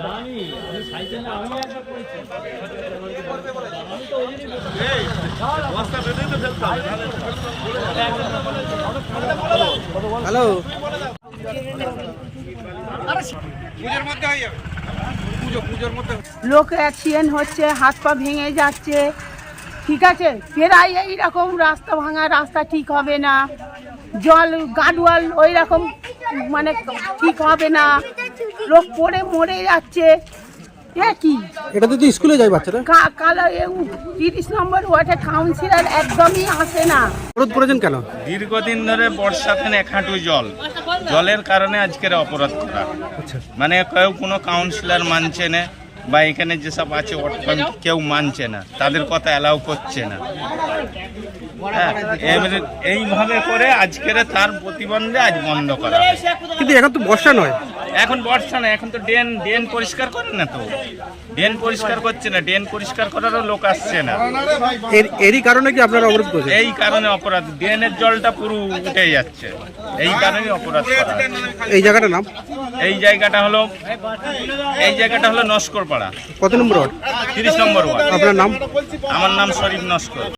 জানি আমি সাইকেল আমি একবার করেছি আমি তো ওই জন্য এই রাস্তা বেঁধে তো ফেলতাম হ্যালো লোক অ্যাক্সিডেন্ট হচ্ছে হাত পা ভেঙে যাচ্ছে। ঠিক আছে? প্রায় এইরকম রাস্তা ভাঙা রাস্তা ঠিক হবে না। জল গাডওয়াল ওই রকম মানে ঠিক হবে না। লোক পড়ে মরে যাচ্ছে। এ কি? এটাতে তো স্কুলে যায় বাচ্চারা কা- কালো তিরিশ নম্বর ওয়ার্ডে কাউন্সিলর একদমই আসে না। করেছেন কেন? দীর্ঘদিন ধরে বর্ষাতে এক হাঁটু জল। জলের কারণে আজকের অপরাধ করা। আচ্ছা। মানে কেউ কোনো কাউন্সিলর মানছে না বা এখানে যেসব আছে কেউ মানছে না তাদের কথা অ্যালাউ করছে না। হ্যাঁ এইভাবে করে আজকের তার প্রতিবন্ধে আজ বন্ধ করা। কিন্তু এখন তো বর্ষা নয়। এখন বর্ষা না এখন তো ড্রেন ড্রেন পরিষ্কার করে না তো। ড্রেন পরিষ্কার করছে না ড্রেন পরিষ্কার করারও লোক আসছে না। এর এরই কারণে কি আপনারা অবরোধ করেছেন? এই কারণে অপরাধ ড্রেনের জলটা পুরো উঠে যাচ্ছে। এই কারণে অপরাধ এই জায়গাটার নাম? এই জায়গাটা হলো এই জায়গাটা হলো নস্কর পাড়া কত নম্বর ওয়ার্ড? তিরিশ নম্বর ওয়ার্ড। আপনার নাম? আমার নাম শরীফ নস্কর।